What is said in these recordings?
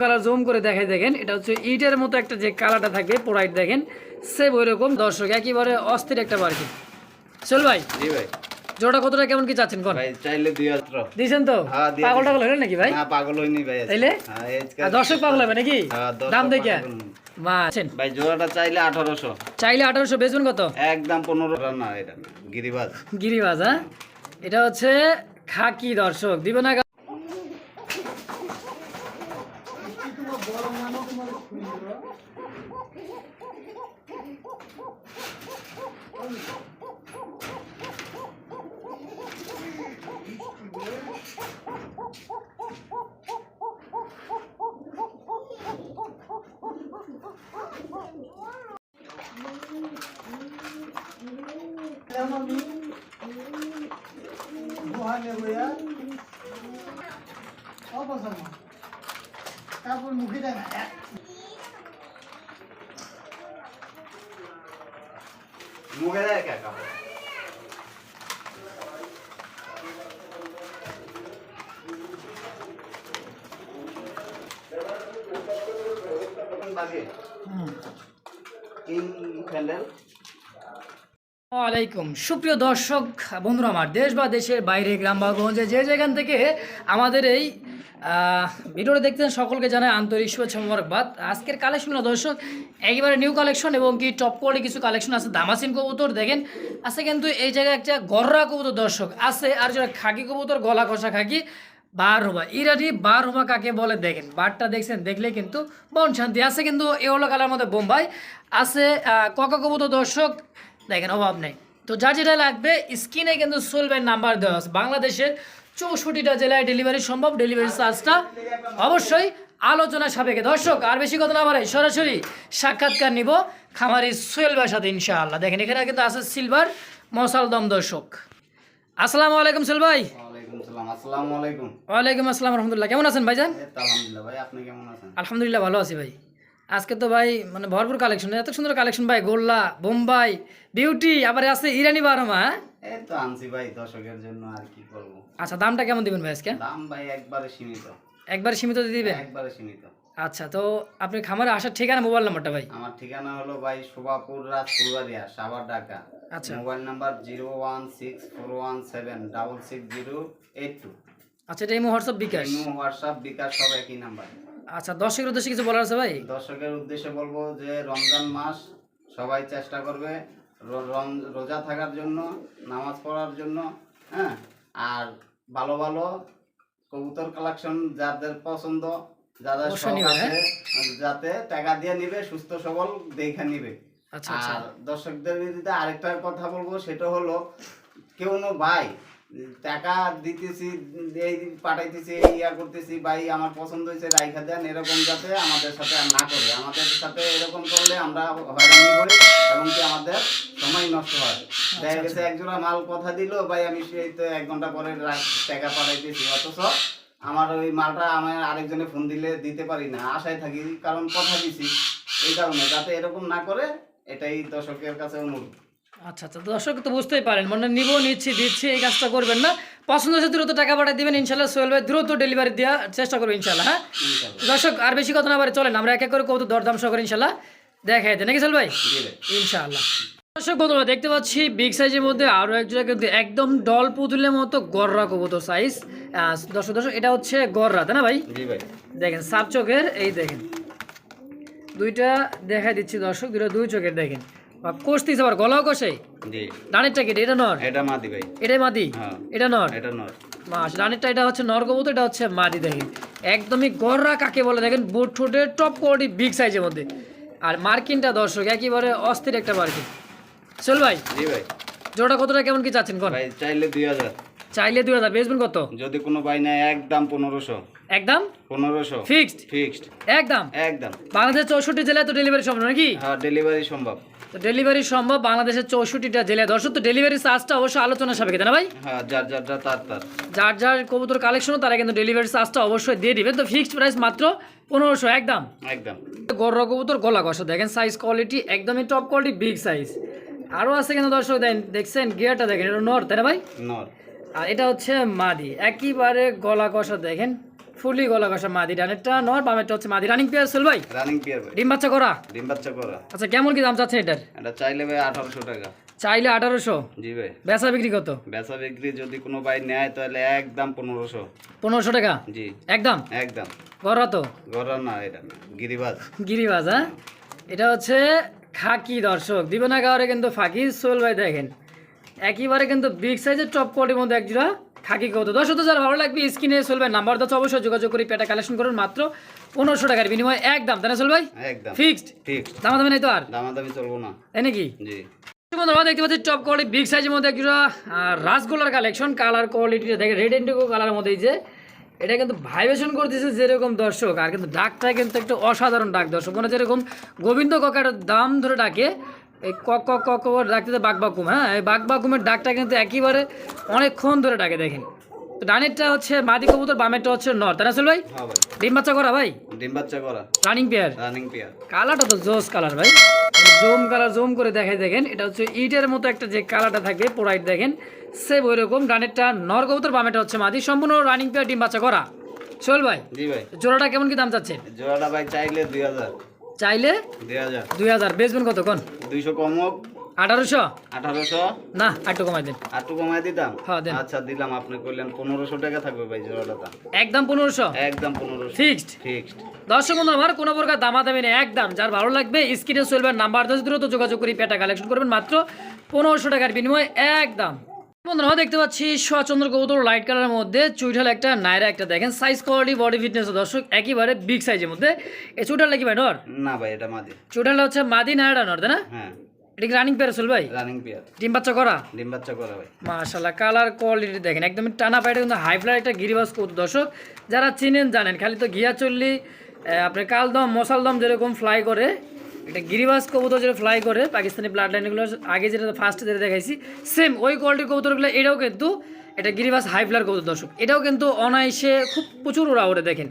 Colour zoom করে দেখাই দেখেন এটা হচ্ছে ইটের মতো একটা যে কালারটা থাকে পোড়াইট দেখেন। সেম ওই রকম দর্শক একেবারে অস্থির একটা পার্কি চল ভাই জি ভাই। জোড়া কতটা কেমন কি চাচ্ছেন কোন? ভাই চাইলে দুই হাজার দিয়েছেন তো? হ্যাঁ, পাগল। টাগল হলেন নাকি ভাই? না পাগল হইনি ভাই তাইলে? হ্যাঁ, দর্শক পাগল হবে নাকি? হ্যাঁ, দাম দেখে। পাগল হইনি। মা আছেন। ভাই জোড়াটা চাইলে আঠারোশো। চাইলে আঠারোশো বেচবেন কত? একদম পনেরো না এটা গিরিবাজ। গিরিবাজ হ্যাঁ? এটা হচ্ছে খাকি দর্শক দিবে না তারপর মুখে দেখা মুখে দেয় কে কাপড় বাকি তিন প্যান্ডেল আলাইকুম। সুপ্রিয় দর্শক, বন্ধুরা আমার দেশ বা দেশের বাইরে, গ্রাম বা গঞ্জে, যে যেখান থেকে আমাদের এই ভিডিওটা দেখতেন সকলকে জানাই আন্তরিক শুভেচ্ছা মোবারকবাদ। আজকের কালেকশন দর্শক, একেবারে নিউ কালেকশন এবং কি টপ কোয়ালিটি কিছু কালেকশন আছে। দামাসিন কবুতর, দেখেন, আছে কিন্তু এই জায়গায় একটা গররা কবুতর দর্শক, আছে আর যারা খাকি কবুতর, গলা কষা খাকি বার হবা ইরানি বার হবা কাকে বলে, দেখেন, বারটা দেখছেন, দেখলে কিন্তু মন শান্তি। আছে কিন্তু, এ হলো কালার মধ্যে বোম্বাই, আছে কক কবুতর দর্শক, দেখেন, অভাব নেই। তো যা যেটা লাগবে স্ক্রিনে কিন্তু সোলবের নাম্বার দেওয়া আছে। বাংলাদেশের চৌষট্টিটা জেলায় ডেলিভারি সম্ভব ডেলিভারি চার্জটা অবশ্যই আলোচনা সাপেক্ষে। দর্শক আর বেশি কথা না বাড়াই সরাসরি সাক্ষাৎকার নিব খামারি সোহেলবার সাথে ইনশাআল্লাহ। দেখেন এখানে কিন্তু আছে সিলভার মশালদম দর্শক। আসসালামু আলাইকুম সোহেল ভাই। ওয়ালাইকুম আসসালামু আলাইকুম। ওয়ালাইকুম আসসালাম রহমতুল্লাহ। কেমন আছেন ভাইজান? এই আলহামদুলিল্লাহ ভাই আপনি কেমন আছেন? আলহামদুলিল্লাহ ভালো আছি ভাই। আজকে তো ভাই মানে ভরপুর কালেকশন এত সুন্দর কালেকশন ভাই গোল্লা বোম্বাই বিউটি আবার আছে ইরানি বারমা হ্যাঁ? এই তো আনছি ভাই দর্শকের জন্য আর কি করব আচ্ছা দামটা কেমন দিবেন ভাই আজকে? দাম ভাই একবারে সীমিত। একবার সীমিত দিবেন? একবারে সীমিত। আচ্ছা তো আপনি খামারে আসার ঠিকানা মোবাইল নাম্বারটা ভাই? আমার ঠিকানা হলো ভাই শোভাপুর রাত ফুলবাড়িয়া সাভার ঢাকা। আচ্ছা। Mobile number zero one six four one seven double six zero eight two. আচ্ছা এটা এই WhatsApp bKash? Imo WhatsApp bKash সব একই নাম্বার। আচ্ছা দর্শকের উদ্দেশ্যে কিছু বলার আছে ভাই? দর্শকের উদ্দেশ্যে বলব যে রমজান মাস সবাই চেষ্টা করবে রোজা থাকার জন্য নামাজ পড়ার জন্য হ্যাঁ? আর ভালো ভালো কবুতর কালেকশন যাদের পছন্দ যাদের আছে যাতে টাকা দিয়ে নিবে সুস্থ সবল দেখে নিবে। আচ্ছা আচ্ছা। আর দর্শকদের আরেকটা কথা বলব সেটা হলো কেউ নো ভাই টাকা দিতেছি এই পাঠাইতেছি এই ইয়া করতেছি ভাই আমার পছন্দ হয়েছে রাইখা দেন এরকম যাতে আমাদের সাথে আর না করে। আমাদের সাথে এরকম করলে আমরা হয়রানি করি এমনকি আমাদের সময় নষ্ট হয়। দেখা গেছে একজোড়া মাল কথা দিল ভাই আমি সেই তো এক ঘণ্টা পরে টাকা পাঠাইতেছি অথচ আমার ওই মালটা আমার আরেকজনে ফোন দিলে দিতে পারি না আশায় থাকি কারণ কথা দিছি এই কারণে যাতে এরকম না করে এটাই দর্শকের কাছে অনুরোধ। আচ্ছা আচ্ছা দর্শক তো বুঝতেই পারেন মানে নিব নিচ্ছি দিচ্ছি এই কাজটা করবেন না। পছন্দ হচ্ছে দ্রুত টাকা পাঠিয়ে দিবেন ইনশাল্লাহ সোহেল ভাই দ্রুত ডেলিভারি দেওয়ার চেষ্টা করব ইনশাল্লাহ হ্যাঁ? দর্শক আর বেশি কথা না পারে চলেন আমরা এক এক করে কত দরদাম সহ করে ইনশাল্লাহ দেখাই দেন। নাকি সোহেল ভাই। ইনশাআল্লাহ। দর্শক বন্ধুরা দেখতে পাচ্ছি বিগ সাইজের মধ্যে আরও এক জায়গায় কিন্তু একদম ডল পুতুলের মতো গররা কবুতর সাইজ দর্শক দর্শক এটা হচ্ছে গররা তাই না ভাই। দেখেন সাপ চোখের এই দেখেন। দুইটা দেখাই দিচ্ছি দর্শক দুইটা দুই চোখের দেখেন। বা আবার গলাও কষে। জি। ডানেরটা কেটে এটা নর? এটা মাদি ভাই। এটাই মাদি? হ্যাঁ। এটা নর? এটা নর। মাস ডানেরটা এটা হচ্ছে নর কবুতর এটা হচ্ছে মাদি দেখেন। একদমই গররা কাকে বলে দেখেন বুট ঠোঁটের টপ কোয়ালিটি বিগ সাইজের মধ্যে। আর মার্কিনটা দর্শক একেবারে অস্থির একটা মার্কিন। চল ভাই জি ভাই। জোড়া কতটা কেমন কি চাচ্ছেন কোন? ভাই চাইলে দুই হাজার। চাইলে দুই হাজার বেচবেন কত? যদি কোনো ভাই নেয় একদম পনেরোশো। একদম? পনেরোশো। ফিক্সড? ফিক্সড। একদম? একদম। বাংলাদেশের চৌষট্টি জেলায় তো ডেলিভারি সম্ভব নাকি? হ্যাঁ ডেলিভারি সম্ভব। তো ডেলিভারি সম্ভব বাংলাদেশের চৌষট্টিটা জেলায়। দর্শক তো ডেলিভারি চার্জটা অবশ্যই আলোচনা সাপেক্ষে তাই না ভাই? হ্যাঁ যার যার যার তার তার। যার যার কবুতর কালেকশনও তারা কিন্তু ডেলিভারি চার্জটা অবশ্যই দিয়ে দিবে। তো ফিক্সড প্রাইস মাত্র পনেরোশো একদম? একদম। গররা কবুতর গলা কষা। দেখেন সাইজ কোয়ালিটি একদমই টপ কোয়ালিটি বিগ সাইজ আরও আছে কিন্তু দর্শক দেন দেখছেন গিয়ারটা দেখেন এটা নর তাই না ভাই? নর। আর এটা হচ্ছে মাদি। একইবারে গলা কষা দেখেন। ফুলি গলা কষা মাদি ডানেরটা নর বামেরটা হচ্ছে মাদি। রানিং পেয়ার সোল ভাই? রানিং পেয়ার ভাই। ডিম বাচ্চা করা? ডিম বাচ্চা করা। আচ্ছা কেমন কি দাম চাচ্ছেন এটার? এটা চাইলে ভাই আঠারোশো টাকা। চাইলে আঠারোশো? জি ভাই। বেচা বিক্রি কত? বেচা বিক্রি যদি কোনো ভাই নেয় তাহলে একদম পনেরোশো। পনেরোশো টাকা? জি। একদম? একদম। গড়া তো? গড়া না এটা গিরিবাজ। গিরিবাজ হ্যাঁ? এটা হচ্ছে খাকি দর্শক। দিবে না গাওয়ারে কিন্তু ফাঁকি। সোল ভাই দেখেন। একেবারে কিন্তু বিগ সাইজের টপ কোয়ালিটির মধ্যে একজোড়া খাকি কত দর্শক তো যারা ভালো লাগবে স্ক্রিনে ভাই নাম্বার তো অবশ্যই যোগাযোগ করে পেটা কালেকশন করুন মাত্র পনেরোশো টাকার বিনিময়ে। একদম তাই না সোল ভাই? একদম। ফিক্সড ঠিক দামা দামি নাই তো আর? দামাদামি চলবো না। তাই নাকি? জি। বন্ধুরা দেখতে পাচ্ছি টপ কোয়ালিটি বিগ সাইজের মধ্যে একটা রাসগোল্লার কালেকশন কালার কোয়ালিটিটা দেখে রেড এন্ডিগো কালারের মধ্যে যে এটা কিন্তু ভাইব্রেশন করতেছে যেরকম দর্শক আর কিন্তু ডাকটা কিন্তু একটা অসাধারণ ডাক দর্শক। মানে যেরকম গোবিন্দ কাকার দাম ধরে ডাকে এই কক কক কক ডাকতে বাঘ বাকুম হ্যাঁ? এই বাঘ বাকুমের ডাকটা কিন্তু একেবারে অনেকক্ষণ ধরে ডাকে দেখেন। তো ডানেরটা হচ্ছে মাদি কবুতর বামেরটা হচ্ছে নর তাই আসল ভাই হ্যাঁ ডিম বাচ্চা করা ভাই? ডিম বাচ্চা করা। রানিং পেয়ার রানিং পেয়ার কালারটা তো জোস কালার ভাই। জোম কালার জোম করে দেখাই দেখেন। এটা হচ্ছে ইটের মতো একটা যে কালারটা থাকে পোড়াইট দেখেন। সেম ওই রকম ডানেরটা নর কবুতর বামেটা হচ্ছে মাদি। সম্পূর্ণ রানিং পেয়ার ডিম বাচ্চা করা। চল ভাই জি ভাই। জোড়াটা কেমন কি দাম চাচ্ছে জোড়াটা ভাই চাইলে দুই হাজার। চাইলে দুই হাজার। দুই বেচবেন কত কোন? দুইশো কম হোক আঠারোশো? আঠারোশো। না একটু কমাই দেন। আটটু কমায় দিতাম? হ্যাঁ, দেন। আচ্ছা দিলাম। আপনি করলেন পনেরোশো টাকা থাকবে ভাই জোড়াটা। একদম পনেরোশো? একদম পনেরোশো। ফিক্সড ফিক্সড দর্শক বন্ধু আমার কোনো প্রকার দামাদামি নেই একদম। যার ভালো লাগবে স্ক্রিনে চলবে নাম্বার দশ দ্রুত যোগাযোগ করি পেটা কালেকশন করবেন। মাত্র পনেরোশো টাকার বিনিময়ে একদম বন্ধুরা দেখতে পাচ্ছি সোয়াচন্দ্র কবুতর লাইট কালারের মধ্যে চুইঠাল একটা নাইরা একটা দেখেন। সাইজ কোয়ালিটি বডি ফিটনেস দর্শক একেবারে বিগ সাইজের মধ্যে। এই চুইঠালটা কি ভাই নর? না ভাই এটা মাদি। চুইঠালটা হচ্ছে মাদি নাইরা নর তাই না? হ্যাঁ। এটা কি রানিং পেয়ার ভাই? রানিং পেয়ার ডিম বাচ্চা করা? ডিম বাচ্চা করা ভাই। মাশাল্লাহ কালার কোয়ালিটি দেখেন একদম টানা পাইটা কিন্তু হাই ফ্লাই একটা গিরিবাস কবুতর দর্শক। যারা চিনেন জানেন খালি তো ঘিয়া চললি আপনার কালদম মশালদম যেরকম ফ্লাই করে এটা গিরিবাস কবুতর যেটা ফ্লাই করে পাকিস্তানি ব্লাড লাইনগুলো আগে যেটা ফার্স্ট যেটা দেখাইছি সেম ওই কোয়ালিটির কবুতরগুলো এটাও কিন্তু এটা গিরিবাস হাই ফ্লার কবুতর দর্শক। এটাও কিন্তু অনায়াসে খুব প্রচুর ওরা ওরে দেখেন।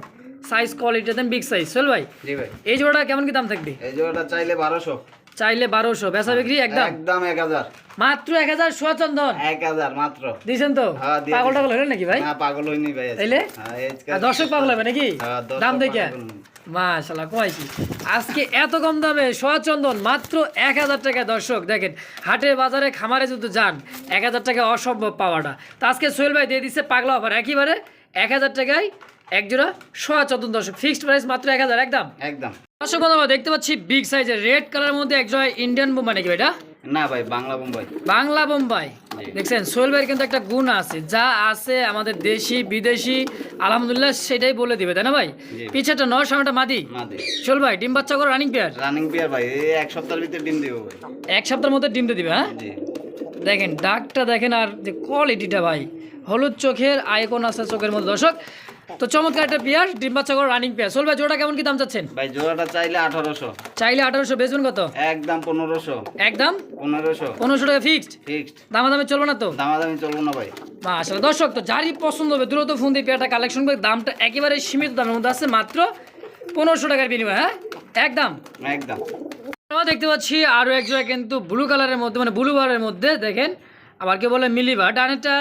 সাইজ কোয়ালিটি দেন বিগ সাইজ চল ভাই? জি ভাই। এই জোড়াটা কেমন কি দাম থাকবে? এই জোড়াটা চাইলে বারোশো। চাইলে বারোশো। বেচা বিক্রি একদম? একদম এক হাজার। মাত্র এক হাজার সোয়াচন্দন এক হাজার মাত্র। দিয়েছেন তো? হ্যাঁ, পাগল টাগল হলেন নাকি ভাই? পাগল হইনি ভাই তাইলে? হ্যাঁ, দর্শক পাগল। হবে নাকি? হ্যাঁ, দাম দেখে। মাশাল্লাহ কয় কি? আজকে এত কম দামে সোয়াচন্দন মাত্র এক হাজার টাকা দর্শক দেখেন হাটে বাজারে খামারে যদি যান এক হাজার টাকা অসম্ভব পাওয়াটা। তো আজকে সোহেল ভাই দিয়ে দিচ্ছে পাগলা অফার একেবারে এক হাজার টাকায় এক জোড়া সোয়াচন্দন দর্শক। ফিক্সড প্রাইস মাত্র এক হাজার একদম? একদম। দর্শক বন্ধু দেখতে পাচ্ছি বিগ সাইজের রেড কালার মধ্যে এক জোড়া ইন্ডিয়ান বোম্বাই নাকি এটা? না ভাই বাংলা বোম্বাই। বাংলা বোম্বাই। দেখছেন সোহেল ভাইয়ের কিন্তু একটা গুণ আছে। যা আছে আমাদের দেশি বিদেশি আলহামদুলিল্লাহ সেটাই বলে দিবে তাই না ভাই? পিছাটা নয় সামনেটা মাদি। সোহেল ভাই ডিম বাচ্চা করে রানিং পেয়ার রানিং পেয়ার ভাই এক সপ্তাহের ভিতরে ডিম দেবো ভাই। এক সপ্তাহের মধ্যে ডিম দিবে হ্যাঁ? দেখেন ডাকটা দেখেন আর যে কোয়ালিটিটা ভাই। হলুদ চোখের আইকন আছে চোখের মধ্যে। দর্শক তো চমৎকার একটা পেয়ার ডিম বাচ্চা করে রানিং পেয়ার সোহেল ভাই জোড়া কেমন কি দাম চাচ্ছেন? ভাই জোড়াটা চাইলে আঠারোশো। চাইলে আঠারোশো বেচবেন কত? একদম পনেরোশো। একদম? পনেরোশো। পনেরোশো টাকা ফিক্সড ফিক্সড দামাদামি চলবে না তো? দামাদামি চলবো না ভাই। আসলে দর্শক তো যারই পছন্দ হবে দ্রুত ফোন দিয়ে পেয়ারটা কালেকশন করে দামটা একেবারে সীমিত দামের মধ্যে আছে মাত্র পনেরোশো টাকার বিনিময় হ্যাঁ? একদম? একদম। আমরা দেখতে পাচ্ছি আরও এক জায়গায় কিন্তু ব্লু কালারের মধ্যে মানে ব্লু বারের মধ্যে দেখেন আবার কে বলে মিলিবা ডানেরটা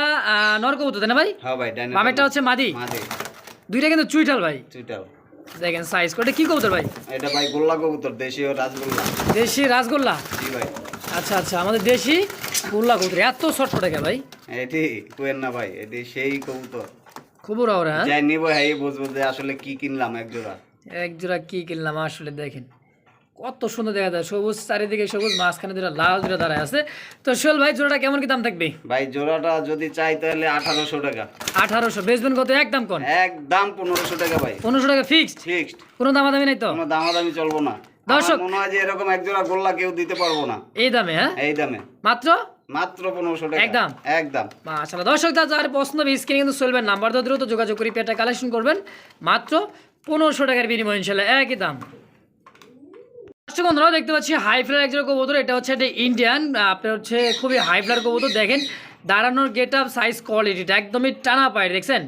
নরকবুতো তাই না ভাই? হ্যাঁ ভাই বামেরটা হচ্ছে মাদি। মাদি। দুইটা কিন্তু চুইটাল ভাই। চুইটাল দেখেন সাইজ কোটা কি কবুতর ভাই? এটা ভাই গোল্লা কবুতর দেশি ও রাজগোল্লা দেশি রাসগোল্লা? জি ভাই। আচ্ছা আচ্ছা আমাদের দেশি গোল্লা কবুতর। এত শর্ট টাকা ভাই। এটি কোয়েন না ভাই এটি সেই কবুতর। খুব ওরা ওরা হ্যাঁ? যাই নিব হ্যাঁ বুঝব যে আসলে কি কিনলাম এক জোড়া এক জোড়া কি কিনলাম আসলে দেখেন। কত সুন্দর দেখা যায়। সবুজ চারিদিকে সবুজ মাঝখানে দুটা লাল দুটা দাঁড়ায় আছে। তো শোল ভাই জোড়াটা কেমন কি দাম থাকবে? ভাই জোড়াটা যদি চাই তাহলে আঠারোশো টাকা। আঠারোশো। বেচবেন কত? একদম কোন? একদম পনেরোশো টাকা ভাই। পনেরোশো টাকা ফিক্সড ফিক্সড কোনো দামাদামি নেই তো? কোনো দামাদামি চলবো না। দর্শক- মনে হয় যে এরকম এক জোড়া গোল্লা কেউ দিতে পারব না। এই দামে হ্যাঁ? এই দামে। মাত্র? মাত্র পনেরোশো টাকা। একদম? একদম। মাশাআল্লাহ। দর্শক পছন্দ স্ক্রিনে কিন্তু চলবেন নাম্বার তো দ্রুত যোগাযোগ করে পেটা কালেকশন করবেন। মাত্র পনেরোশো টাকার বিনিময় ইনশাল্লাহ একই দাম। দর্শক বন্ধুরাও দেখতে পাচ্ছি হাই ফ্লার একজন কবুতর এটা হচ্ছে একটা ইন্ডিয়ান আপনার হচ্ছে খুবই হাই ফ্লার কবুতর। দেখেন দাঁড়ানোর গেট আপ সাইজ কোয়ালিটিটা একদমই টানা পায় দেখছেন?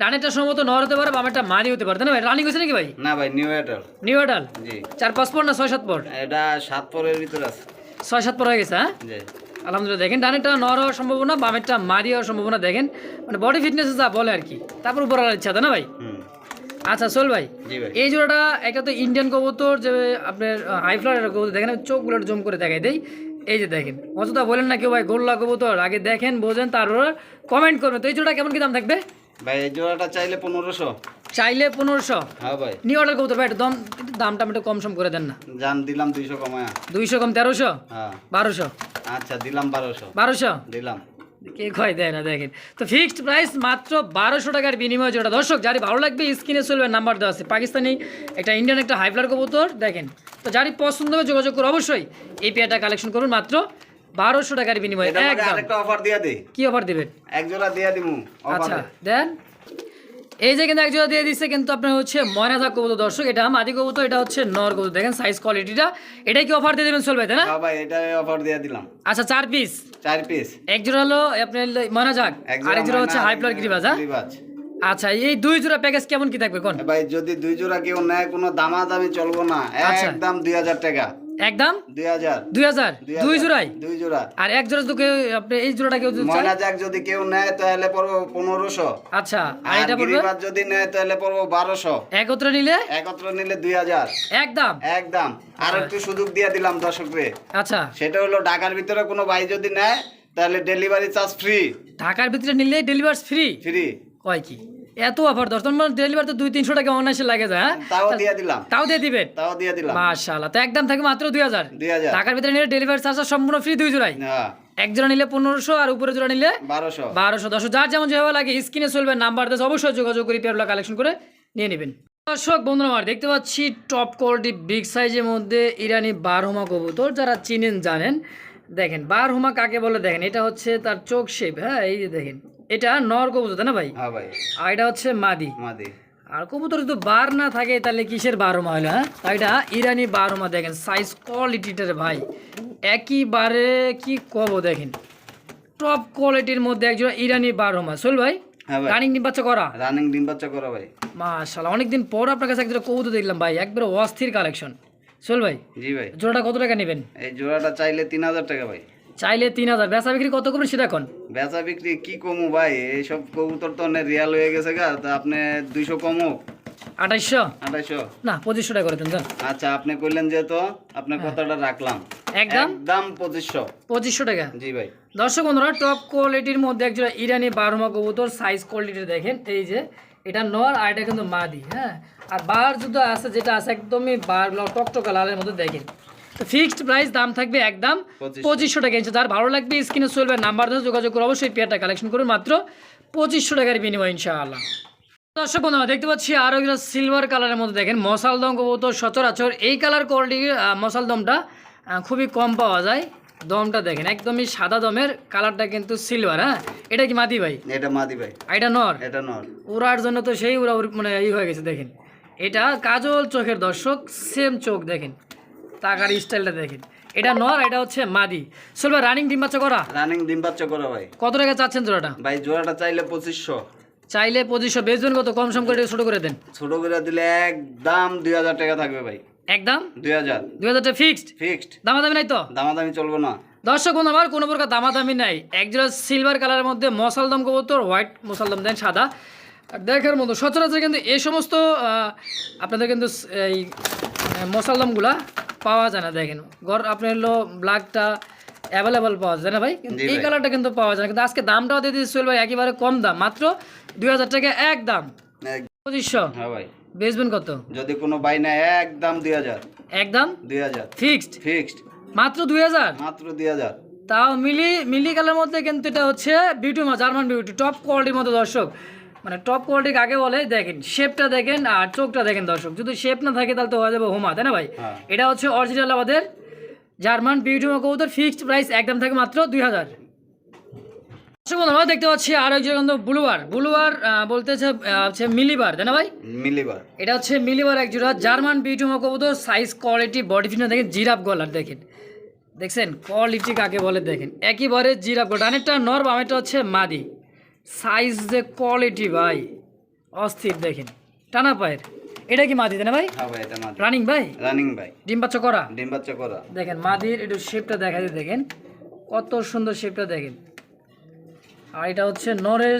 ডানেরটা সম্ভবত নর হতে পারে বামেরটা মারি হতে পারে। তাই না ভাই? রানিং হয়েছে নাকি ভাই? না ভাই নিউ এটার নিউ এডাল জি। চার পাঁচ পর না ছয় সাত পর? এটা সাত পরের ভিতরে আছে। ছয় সাত পর হয়ে গেছে হ্যাঁ? জি। আলহামদুলিল্লাহ দেখেন ডানেরটা নর হওয়ার সম্ভাবনা বামেরটা মারি হওয়ার সম্ভাবনা দেখেন। মানে বডি ফিটনেস যা বলে আর কি তারপর উপর ইচ্ছা তাই না ভাই? আচ্ছা সোল ভাই এই জোড়াটা একটা তো ইন্ডিয়ান কবুতর যে আপনার হাই ফ্লার কবুতর দেখেন চোখগুলো জম করে দেখাই দেই। এই যে দেখেন অযথা বলেন না কেউ ভাই গোল্লা কবুতর আগে দেখেন বোঝেন তারপর কমেন্ট করবেন। তো এই জোড়া কেমন কি দাম থাকবে? ভাই এই জোড়াটা চাইলে পনেরোশো। চাইলে পনেরোশো? হ্যাঁ ভাই। নিউ অর্ডার কবুতর ভাই একটু দাম দামটা একটু কম সম করে দেন না। জান দিলাম দুইশো কমায়া। দুইশো কম তেরোশো? হ্যাঁ। বারোশো? আচ্ছা দিলাম বারোশো। বারোশো? দিলাম। কে কয় দেয় না দেখেন। তো ফিক্সড প্রাইস মাত্র বারোশো টাকার বিনিময়ে যেটা দর্শক যারই ভালো লাগবে স্ক্রিনে চলবে নাম্বার দেওয়া আছে। পাকিস্তানি একটা ইন্ডিয়ান একটা হাইফ্লার কবুতর দেখেন। তো যারই পছন্দ হবে যোগাযোগ করুন অবশ্যই এই পেয়ারটা কালেকশন করুন মাত্র বারোশো টাকার বিনিময়ে। একদম। কি অফার দিবেন? এক জোড়া দিয়া দিব আচ্ছা দেন। এই যে কিন্তু একজোড়া দিয়ে দিচ্ছে কিন্তু আপনার হচ্ছে ময়নাজা কবুতর দর্শক। এটা মাদি কবুতর এটা হচ্ছে নর কবুতর। দেখেন সাইজ কোয়ালিটিটা এটাই কি অফার দিয়ে দেবেন চলবে তাই না? ভাই এটা অফার দিয়ে দিলাম। আচ্ছা চার পিস চার পিস এক জোড়া হলো আপনার ময়নাজাক আর এক জোড়া হচ্ছে হাইফ্লার গিরিবাজ হ্যাঁ? গিরিবাজ। আচ্ছা এই দুই জোড়া প্যাকেজ কেমন কি থাকবে কোন? ভাই যদি দুই জোড়া কেউ নেয় কোনো দামাদামি চলবো না। আচ্ছা। একদম দুই হাজার টাকা। একদম দুই হাজার। দুই জোড়াই দুই জোড়া। আর এক জোড়া তো কেউ আপনি এই জোড়াটা কেউ যদি ময়না যাক যদি কেউ নেয় তাহলে পড়ব পনেরোশো। আচ্ছা আর আর এটা পড়বে? গিরিবাজ যদি নেয় তাহলে পড়ব বারোশো। একত্রে নিলে? একত্র নিলে দুই হাজার। একদম একদম আর একটু সুযোগ দিয়ে দিলাম দর্শকরে। আচ্ছা। সেটা হলো ঢাকার ভিতরে কোনো ভাই যদি নেয় তাহলে ডেলিভারি চার্জ ফ্রি ঢাকার ভিতরে নিলে ডেলিভারি ফ্রি ফ্রি কয় কি? এত অফার দশ মানে ডেলিভারি তো দুই তিনশো টাকা অনায়াসে লাগে যায় হ্যাঁ? তাও দিয়ে দিলাম। তাও দিয়ে দিবেন তাও দিয়ে দিলাম। মাশাআল্লাহ তো একদম থাকে মাত্র দুই হাজার। ঢাকার ভিতরে নিলে ডেলিভারি চার্জ সম্পূর্ণ ফ্রি দুই জোড়াই। এক জোড়া নিলে পনেরোশো আর উপরে জোড়া নিলে বারোশো। বারোশো দশশো যার যেমন যেভাবে লাগে স্ক্রিনে চলবে নাম্বার দেশ অবশ্যই যোগাযোগ করে পেয়ারগুলো কালেকশন করে নিয়ে নেবেন। দর্শক বন্ধুরা আমার দেখতে পাচ্ছি টপ কোয়ালিটি বিগ সাইজের মধ্যে ইরানি বারহুমা কবুতর। যারা চিনেন জানেন। দেখেন বারহুমা কাকে বলে দেখেন? এটা হচ্ছে তার চোখ শেপ হ্যাঁ এই যে দেখেন। এটা নর কবুতর তাই না ভাই? হ্যাঁ ভাই। আর এটা হচ্ছে মাদি। মাদি। আর কবুতর যদি বার না থাকে তাহলে কিসের বারোমা হলো হ্যাঁ? এটা ইরানি বারোমা দেখেন সাইজ কোয়ালিটিটার ভাই। একইবারে কি কব দেখেন। টপ কোয়ালিটির মধ্যে একজন ইরানি বারোমা। সোল ভাই হ্যাঁ ভাই। রানিং ডিম বাচ্চা করা? রানিং ডিম বাচ্চা করা ভাই। মাশাল্লাহ অনেকদিন পর আপনার কাছে একজোড়া কবুতর দেখলাম ভাই একবারে অস্থির কালেকশন সোল ভাই জি ভাই। জোড়াটা কত টাকা নেবেন? এই জোড়াটা চাইলে তিন হাজার টাকা ভাই। চাইলে তিন হাজার। বেচা বিক্রি কত করবেন সেটা এখন? বেচা বিক্রি কি কমু ভাই? এইসব কবুতর তো অনেক রিয়াল হয়ে গেছে গা তা আপনি দুইশো কমু। আঠাইশশো? না পঁচিশশো টাকা করে দেন আচ্ছা আপনি কইলেন যেহেতু আপনার কথাটা রাখলাম? একদম? একদম পঁচিশশো। পঁচিশশো টাকা? জি ভাই। দর্শক বন্ধুরা টপ কোয়ালিটির মধ্যে একজন ইরানি বারোমা কবুতর সাইজ কোয়ালিটি দেখেন। এই যে এটা নর আর এটা কিন্তু মাদি হ্যাঁ? আর বার জুতো আছে যেটা আছে একদমই বার টকটকা লালের মধ্যে দেখেন। ফিক্সড প্রাইস দাম থাকবে একদম পঁচিশশো। টাকা ইঞ্চি যার ভালো লাগবে স্ক্রিনে চলবে নাম্বার ধরে যোগাযোগ করে অবশ্যই পেয়ারটা কালেকশন করুন মাত্র পঁচিশশো টাকার বিনিময় ইনশাআল্লাহ। দর্শক বন্ধুরা দেখতে পাচ্ছি আরও একটা সিলভার কালারের মধ্যে দেখেন মশালদম কবুতর সচরাচর এই কালার কোয়ালিটির মশালদমটা আহ, খুবই কম পাওয়া যায়। দমটা দেখেন একদমই সাদা দমের কালারটা কিন্তু সিলভার হ্যাঁ? এটা কি মাদি ভাই? এটা মাদি ভাই। এটা নর? এটা নর। উড়ার জন্য তো সেই উড়া মানে ই হয়ে গেছে দেখেন। এটা কাজল চোখের দর্শক সেম চোখ দেখেন। তাকার স্টাইলটা দেখেন। এটা নর এটা হচ্ছে মাদি। চলবে রানিং ডিম বাচ্চা করা? রানিং ডিম বাচ্চা করা ভাই। কত টাকা চাচ্ছেন জোড়াটা? ভাই জোড়াটা চাইলে পঁচিশশো। চাইলে পঁচিশশো। বেচবেন কত? কম সম করে ছোট করে দেন। ছোট করে দিলে একদম দুই হাজার টাকা থাকবে ভাই। একদম? দুই হাজার। দুই হাজার টাকা ফিক্সড ফিক্সড দামাদামি নাই তো? দামাদামি চলবো না। দর্শক বন্ধু আমার কোনো প্রকার দামাদামি নাই। একজোড়া সিলভার কালারের মধ্যে মশালদম কবুতর হোয়াইট মশালদম দেন সাদা। দেখার মতো সচরাচর কিন্তু এই সমস্ত আপনাদের কিন্তু এই আহ, পাওয়া যায় না দেখেন। গড় আপনার হলো ব্ল্যাকটা অ্যাভেলেবল পাওয়া যায় না ভাই? কিন্তু এই কালারটা কিন্তু পাওয়া যায় না। কিন্তু আজকে দামটাও দিয়ে দিয়েছে সোহেল ভাই একেবারে কম দাম মাত্র দুই হাজার টাকা এক দাম। পঁচিশশো। হ্যাঁ ভাই। বেচবেন কত? যদি কোনো বাই একদম দুই হাজার। দুই হাজার। ফিক্সড ফিক্সড মাত্র দুই হাজার? মাত্র দুই হাজার। তাও মিলি মিলি কালার মধ্যে কিন্তু এটা হচ্ছে বিউটি জার্মান বিউটি টপ কোয়ালিটির মতো দর্শক। মানে টপ কোয়ালিটি কাকে বলে দেখেন শেপটা দেখেন আর চোখটা দেখেন দর্শক। যদি শেপ না থাকে তাহলে তো হয়ে যাবে হোমা তাই না ভাই? হ্যাঁ। এটা হচ্ছে অরিজিনাল আমাদের জার্মান বিউটি কবুতর ফিক্সড প্রাইস একদম থাকে মাত্র দুই হাজার। আমরা দেখতে পাচ্ছি আর একজন কিন্তু ব্লুয়ার ব্লুয়ার বলতে হচ্ছে মিলিবার তাই না ভাই? মিলিবার এটা হচ্ছে মিলিবার এক জোড়া জার্মান বিউটিমা কবুতর সাইজ কোয়ালিটি বডি ফিটনেস দেখেন জিরাফ গলার দেখেন। দেখছেন? কোয়ালিটি কাকে বলে দেখেন? একইবারে জিরাফ গলা ডানেরটা নর বামেরটা হচ্ছে মাদি। সাইজ যে কোয়ালিটি ভাই অস্থির দেখেন। টানা পায়ের। এটা কি মাদি না ভাই? হ্যাঁ ভাই এটা মাদি রানিং ভাই? রানিং ভাই। ডিম বাচ্চা করা? ডিম বাচ্চা করা। দেখেন মাদির একটু শেপটা দেখা যায় দেখেন। কত সুন্দর শেপটা দেখেন। আর এটা হচ্ছে নরের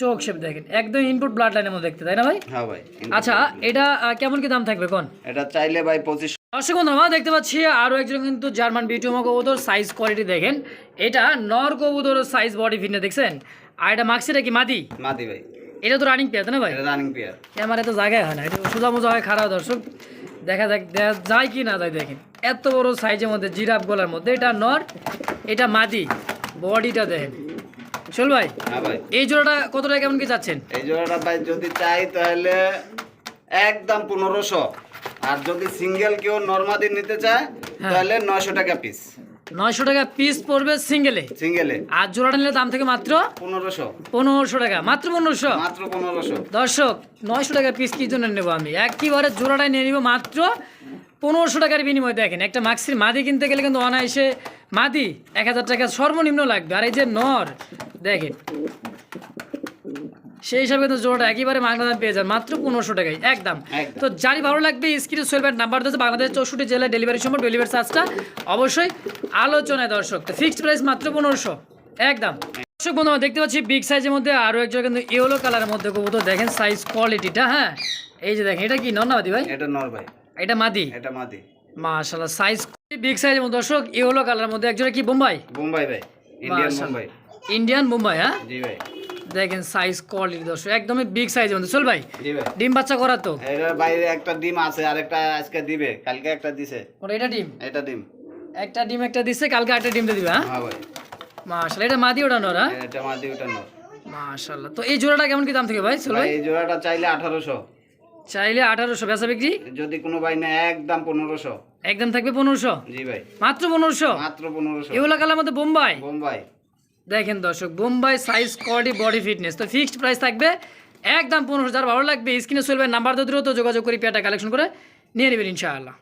চোখ শেপ দেখেন। একদম ইনপুট ব্লাড লাইনের মধ্যে দেখতে তাই না ভাই? হ্যাঁ ভাই আচ্ছা এটা কেমন কি দাম থাকবে কোন? এটা চাইলে ভাই পঁচিশ দর্শক বন্ধু আমরা দেখতে পাচ্ছি আরও একজন কিন্তু জার্মান বিটিওমা কবুতর সাইজ কোয়ালিটি দেখেন। এটা নর কবুতর সাইজ বডি ফিটনে দেখছেন? আর এটা মাক্সিটা কি মাদি? মাদি ভাই। এটা তো রানিং পেয়ে তাই না ভাই? রানিং পেয়ার আমার এত জায়গায় হয় না। এটা সোজা মোজা হয় খারাপ দর্শক। দেখা যাক যায় কি না যায় দেখেন। এত বড় সাইজের মধ্যে জিরাফ গলার মধ্যে এটা নর এটা মাদি। বডিটা দেখেন। চল ভাই হ্যাঁ ভাই। এই জোড়াটা কত টাকা কেমন কি চাচ্ছেন? এই জোড়াটা ভাই যদি চাই তাহলে একদম পনেরোশো। আর যদি সিঙ্গেল কেউ নর্মাদি নিতে চায় হ্যাঁ। তাহলে নয়শো টাকা পিস নয়শো টাকা পিস পড়বে সিঙ্গেলে সিঙ্গেলে আর জোড়াটা নিলে দাম থেকে মাত্র? পনেরোশো। পনেরোশো টাকা। মাত্র পনেরোশো? মাত্র পনেরোশো। দর্শক নয়শো টাকা পিস কি জন্য নেব আমি? একেবারে জোড়াটাই নিয়ে নিবো মাত্র পনেরোশো টাকার বিনিময়ে। দেখেন একটা মাক্সির মাদি কিনতে গেলে কিন্তু অনায়াসে মাদি এক হাজার টাকা সর্বনিম্ন লাগবে। আর এই যে নর দেখেন সেই হিসাবে কিন্তু জোড়াটা একেবারে মাগনা দাম পেয়ে যান মাত্র পনেরোশো টাকায় একদম। তো যারই ভালো লাগবে স্ক্রিনে সোলবের নাম্বার দিয়েছে বাংলাদেশ চৌষট্টি জেলায় ডেলিভারি সময় ডেলিভারি চার্জটা অবশ্যই আলোচনায় দর্শক। ফিক্সড প্রাইস মাত্র পনেরোশো একদম। দর্শক বন্ধু দেখতে পাচ্ছি বিগ সাইজের মধ্যে আরও একজন কিন্তু ইয়েলো কালারের মধ্যে কবুতর দেখেন সাইজ কোয়ালিটিটা হ্যাঁ? এই যে দেখেন এটা কি নন্নাবাদি ভাই? এটা নর ভাই। এটা মাদি? এটা মাদি। মাশাল্লাহ সাইজ বিগ সাইজের মধ্যে দর্শক ইয়েলো কালারের মধ্যে একজনের কি বোম্বাই? বোম্বাই ভাই ইন্ডিয়ান মাশাআল্লাহ। বোম্বাই। ইন্ডিয়ান বোম্বাই হ্যাঁ? জি ভাই। দেখেন সাইজ কোয়ালিটি দর্শক একদমই বিগ সাইজের মধ্যে। চল ভাই ডিম বাচ্চা করা তো। এটার বাইরে একটা ডিম আছে আর একটা আজকে দিবে কালকে একটা দিছে। ওটা এটা ডিম? এটা ডিম। একটা ডিম একটা দিচ্ছে কালকে একটা ডিম দিয়ে দিবে হ্যাঁ? হ্যাঁ ভাই। মাশাল্লাহ এটা মাদি ওটা নর হ্যাঁ? এটা মাদি ওটা নর। মাশাল্লাহ তো এই জোড়াটা কেমন কি দাম থেকে ভাই? চল ভাই। এই জোড়াটা চাইলে আঠারোশো। চাইলে আঠারোশো বেচা বিক্রি? যদি কোনো ভাই নেয় একদম পনেরোশো। একদম থাকবে পনেরোশো? জি ভাই। মাত্র পনেরোশো? মাত্র পনেরোশো। এগুলো কালার মধ্যে বোম্বাই? বোম্বাই। দেখেন দর্শক, Bombay size quality body fitness তো ফিক্সড প্রাইস থাকবে, একদম পনেরো হাজার, ভালো লাগবে। স্ক্রিনে চলবে নাম্বার তো দ্রুত যোগাযোগ করে পেয়াটা কালেকশন করে নিয়ে নেবেন ইনশাআল্লাহ।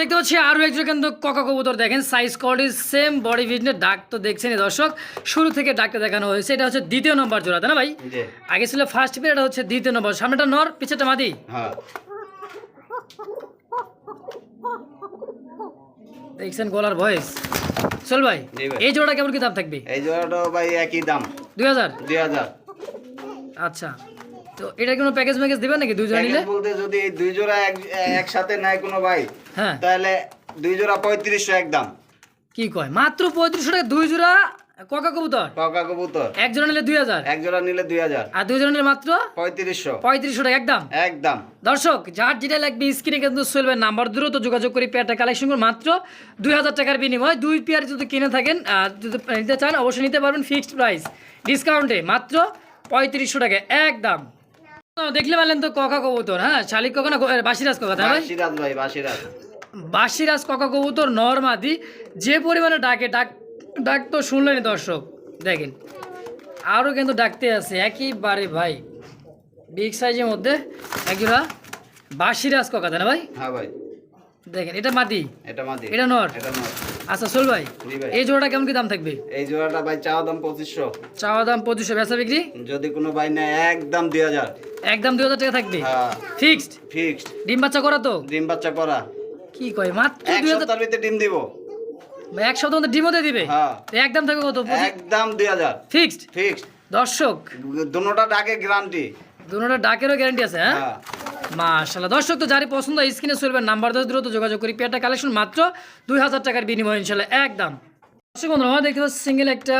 দেখতে পাচ্ছি আরও একজন কিন্তু ককা কবুতর দেখেন size quality same body fitness ডাক তো দেখছেন দর্শক। শুরু থেকে ডাকতে দেখানো হয়েছে এটা হচ্ছে দ্বিতীয় নম্বর জোড়া তাই না ভাই? আগে ছিল ফার্স্ট পিরিয়ড এটা হচ্ছে দ্বিতীয় নম্বর সামনেটা নর পিছেটা মাদি? হ্যাঁ। দেখছেন গলার ভয়েস চল ভাই। এই জোড়াটা কেমন কি দাম থাকবে? এই জোড়াটাও ভাই একই দাম। দুই হাজার? দুই হাজার। আচ্ছা। তো এটা কোনো প্যাকেজ ম্যাকেজ দিবেন নাকি নিলে? বলতে যদি দুই জোড়া এক- একসাথে নেয় কোনো ভাই হ্যাঁ। তাহলে দুই জোড়া পঁয়ত্রিশশো একদম কি কয়? মাত্র পঁয়ত্রিশশো টাকা দুই জোড়া ককা কবুতর? কাকা কবুতর। এক জোড়া নিলে দুই হাজার। এক জোড়া নিলে দুই হাজার। আর দুই জোড়া নিলে মাত্র পঁয়ত্রিশশো। পঁয়ত্রিশশো টাকা একদম একদম দর্শক যার যেটা লাগবে স্ক্রিনে কিন্তু চলবে নাম্বার দ্রুত যোগাযোগ করে পেয়ারটা কালেকশন করে মাত্র দুই হাজার টাকার বিনিময় দুই পেয়ার যদি কিনে থাকেন আর যদি নিতে চান অবশ্যই নিতে পারবেন ফিক্সড প্রাইস ডিসকাউন্টে মাত্র পঁয়ত্রিশশো টাকা একদম তো দেখলে পারলেন তো ককা কবুতর হ্যাঁ? শালিক ককা না বাসিরাজ ককা তাই বাসিরাজ ভাই বাসিরাজ বাসিরাজ ককা কবুতর নরমাদি যে পরিমাণে ডাকে ডাক ডাক তো শুনলেনি দর্শক দেখেন। আরও কিন্তু ডাকতে আছে একেবারে ভাই বিগ সাইজের মধ্যে একজোড়া বাসিরাজ ককা তাই না ভাই? হ্যাঁ ভাই। দেখেন এটা মাদি? এটা মাদি। এটা নর? এটা নর। আচ্ছা সোল ভাই। এই জোড়াটা কেমন কি দাম থাকবে? এই জোড়াটা ভাই চাওয়া দাম পঁচিশশো। চাওয়া দাম পঁচিশশো বেচা বিক্রি? যদি কোনো ভাই নেয় একদম দুই হাজার। একদম দুই হাজার টাকা থাকবে? হ্যাঁ। ফিক্সড? ফিক্সড। ডিম বাচ্চা করা তো? ডিম বাচ্চা করা। কি কয় মাত্র দুই হাজার সপ্তাহের ভিতরে ডিম দিব। এক সপ্তাহ ডিমও দিয়ে দিবে? হ্যাঁ। একদম থাকবে কত? একদম দুই হাজার। ফিক্সড? ফিক্সড। দর্শক। দুটা ডাকে গ্যারান্টি দুটোটা ডাকেরও গ্যারান্টি আছে হ্যাঁ? হ্যাঁ। মাশাল্লাহ দর্শক তো যারই পছন্দ স্ক্রিনে চলবে নাম্বার দশ দ্রুত যোগাযোগ করি। পেয়ারটা কালেকশন মাত্র দুই হাজার টাকার বিনিময় ইনশাল্লাহ একদম। দর্শক বন্ধুরা আমরা দেখতে পাচ্ছি সিঙ্গেল একটা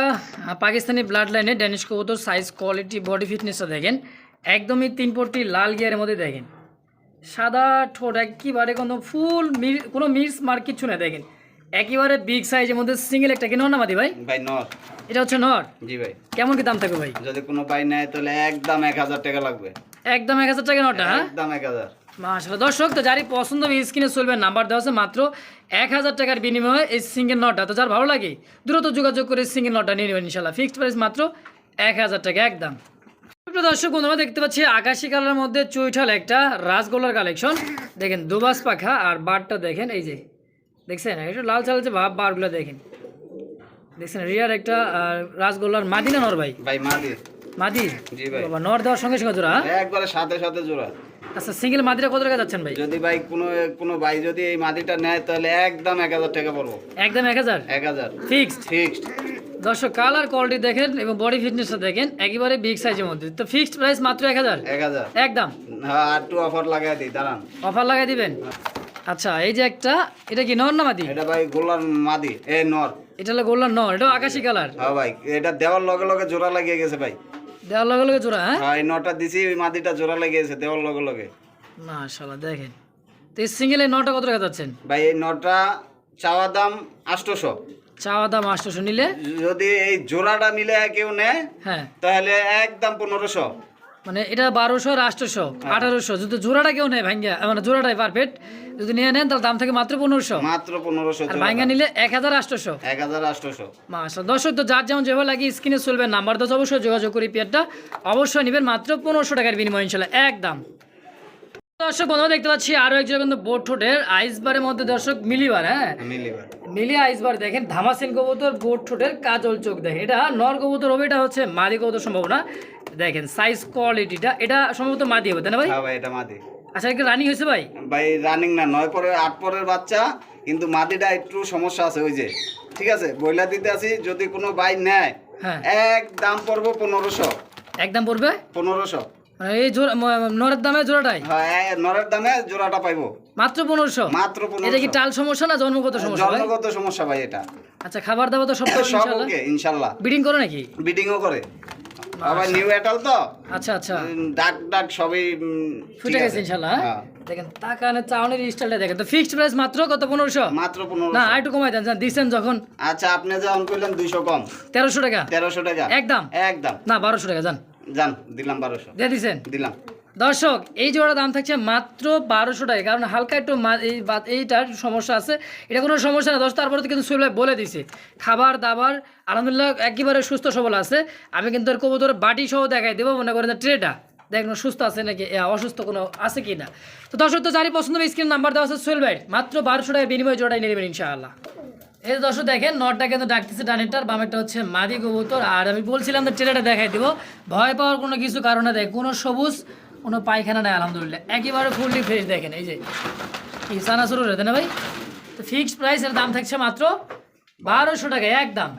পাকিস্তানি ব্লাড লাইনে ড্যানিশ কবুতর সাইজ কোয়ালিটি বডি ফিটনেসটা দেখেন। একদমই তিন পট্টি লাল গিয়ারের মধ্যে দেখেন। সাদা ঠোঁট একেবারে কোনো ফুল মির কোনো মিক্স মার কিচ্ছু না দেখেন। একেবারে বিগ সাইজের মধ্যে সিঙ্গেল একটা কিনো না মাদি ভাই? ভাই নর। এটা হচ্ছে নর? জি ভাই। কেমন কি দাম থাকবে ভাই? যদি কোনো ভাই নেয় তাহলে একদম এক হাজার টাকা লাগবে। একদম এক হাজার টাকা নটা হ্যাঁ? একদম এক হাজার। মাশাআল্লাহ। দর্শক তো যারই পছন্দ হবে স্ক্রিনে চলবে নাম্বার দেওয়া আছে মাত্র এক হাজার টাকার বিনিময়ে এই সিঙ্গেল নটটা তো যার ভালো লাগে দ্রুত যোগাযোগ করে সিঙ্গেল নটটা নিয়ে নেবেন ইনশাল্লাহ ফিক্সড প্রাইস মাত্র এক হাজার টাকা একদম। প্রিয় দর্শক বন্ধুরা দেখতে পাচ্ছি আকাশি কালারের মধ্যে চুইঠাল একটা রাসগোলার কালেকশন। দেখেন দুবাস পাখা আর বারটা দেখেন এই যে দেখছেন? একটু লাল চাল যে ভাব বারগুলো দেখেন। দেখছেন রিয়ার একটা আর রাসগোল্লার মাদি না নর ভাই। ভাই মাদি মাদি জি ভাই। বাবা, নর দেওয়ার সঙ্গে সঙ্গে জোড়া হ্যাঁ? একবারে সাথে সাথে জোড়া। আচ্ছা সিঙ্গেল মাদিরা কত টাকা যাচ্ছেন ভাই? যদি ভাই কোনো কোনো ভাই যদি এই মাদিটা নেয় তাহলে একদম এক হাজার টাকা পড়ব একদম এক হাজার? এক হাজার। ফিক্সড? ফিক্সড। দর্শক কালার কোয়ালিটি দেখেন এবং বডি ফিটনেসটা দেখেন একেবারে বিগ সাইজের মধ্যে। তো ফিক্সড প্রাইস মাত্র এক হাজার? এক হাজার। একদম? হ্যাঁ আর একটু অফার লাগাই দিই দাঁড়ান। অফার লাগাই দিবেন? আচ্ছা এই যে একটা এটা কি নর না মাদি? এটা ভাই গোলার মাদি এ নর। এটা হলো গোল্লার নর এটাও আকাশি কালার হ্যাঁ ভাই এটা দেওয়ার লগে লগে জোড়া লাগিয়ে গেছে ভাই। দেওয়ার লগে লগে জোড়া হ্যাঁ? হ্যাঁ এই নটা দিছি ওই মাদিটা জোড়া লেগে গেছে দেওয়ার লগে লগে। মাশাআল্লাহ দেখেন। তো এই সিঙ্গেল নটা কত টাকা যাচ্ছেন? ভাই এই নটা চাওয়া দাম আটশোশো চাওয়া দাম আটশোশো নিলে? যদি এই জোড়াটা মিলে কেউ নেয় হ্যাঁ। তাহলে একদম পনেরোশো। মানে এটা বারোশো আর আটশোশো আঠারোশো। যদি জোড়াটা কেউ নেয় ভাঙ্গা মানে জোড়াটাই পারফেক্ট যদি নিয়ে নেন তাহলে দাম থাকে মাত্র পনেরোশো। মাত্র পনেরোশো আর ভাঙ্গা নিলে এক হাজার আটশোশো এক হাজার আটশোশো মাসা দর্শক তো যার যেমন যেভাবে লাগে স্ক্রিনে চলবে নাম্বার দশ অবশ্যই যোগাযোগ করি পেয়ারটা অবশ্যই নেবেন মাত্র পনেরোশো টাকার বিনিময় ইনশাল্লাহ। একদম। দর্শক বন্ধু দেখতে পাচ্ছি আরও একজন কিন্তু বোট ঠোঁটের আইসবারের মধ্যে দর্শক মিলিবার হ্যাঁ? মিলিবার। মিলি আইসবার দেখেন ধামাসিন কবুতর বোট ঠোঁটের কাজল চোখ দেখেন। এটা নর কবুতর হবে এটা হচ্ছে মাদি কবুতর সম্ভব না দেখেন সাইজ কোয়ালিটিটা এটা সম্ভবত মাদি হবে তাই না ভাই? হ্যাঁ ভাই এটা মাদি। আচ্ছা রানিং হয়েছে ভাই? ভাই রানিং না নয় পরে আট পরের বাচ্চা কিন্তু মাদিটা একটু সমস্যা আছে ওই যে। ঠিক আছে বইলা দিতে আসি যদি কোনো ভাই নেয় হ্যাঁ। এক দাম পড়ব পনেরোশো। একদম পড়বে? পনেরোশো। এই জোড়া নরের দামে জোড়াটাই? হ্যাঁ নরের দামে জোড়াটা পাইবো। মাত্র পনেরোশো? মাত্র এটা কি টাল সমস্যা না জন্মগত সমস্যা জন্মগত সমস্যা ভাই এটা। আচ্ছা খাবার দাবার তো সব সব ওকে ইনশাল্লাহ। বিডিং করে নাকি? বিডিংও করে। আবার নিউ এটাল তো? আচ্ছা আচ্ছা। ডাক ডাক সবই উম, গেছে ইনশাল্লাহ হ্যাঁ? হ্যাঁ। দেখেন তাকানের চাউনের স্টাইলটা দেখেন। তো ফিক্সড প্রাইস মাত্র কত পনেরোশো? মাত্র না কমাই দেন জান, দিচ্ছেন যখন। আচ্ছা আপনি যখন কইলেন কম। তেরোশো টাকা? তেরোশো টাকা। একদম? একদম। না বারোশো টাকা যান। যান দিলাম বারোশো। দিয়ে দিচ্ছেন দিলাম। দর্শক এই জোড়ার দাম থাকছে মাত্র বারোশো টাকা। কারণ হালকা একটু এইটার সমস্যা আছে। এটা কোনো সমস্যা না। দশ তারপরে তো কিন্তু সুইলভাই বলে দিছে। খাবার দাবার আলহামদুলিল্লাহ একেবারে সুস্থ সবল আছে। আমি কিন্তু এর কবুতর বাটি সহ দেখাই দেবো। মনে করেন ট্রেটা দেখুন সুস্থ আছে নাকি? অসুস্থ কোনো আছে কি না? তো দর্শক তো জানি পছন্দ স্ক্রিন নাম্বার দেওয়া আছে সুইল ভাই মাত্র বারোশো টাকা বিনিময় জোড়াই নেবেন ইনশাআল্লাহ। এই দর্শক দেখেন, নটটা কিন্তু ডাকতেছে ডানেরটার, বামেরটা হচ্ছে মাদি কবুতর। আর আমি বলছিলাম যে ট্রেলারটা দেখাই দিব। ভয় পাওয়ার কোনো কিছু কারণে দেয়। কোনো সবুজ, কোনো পায়খানা নেই, আলহামদুলিল্লাহ। একেবারে ফুললি ফ্রেশ দেখেন, এই যে। ইসানা সানা শুরু হয়েছে না ভাই? তো ফিক্সড প্রাইস এর দাম থাকছে মাত্র বারোশো টাকা, একদম।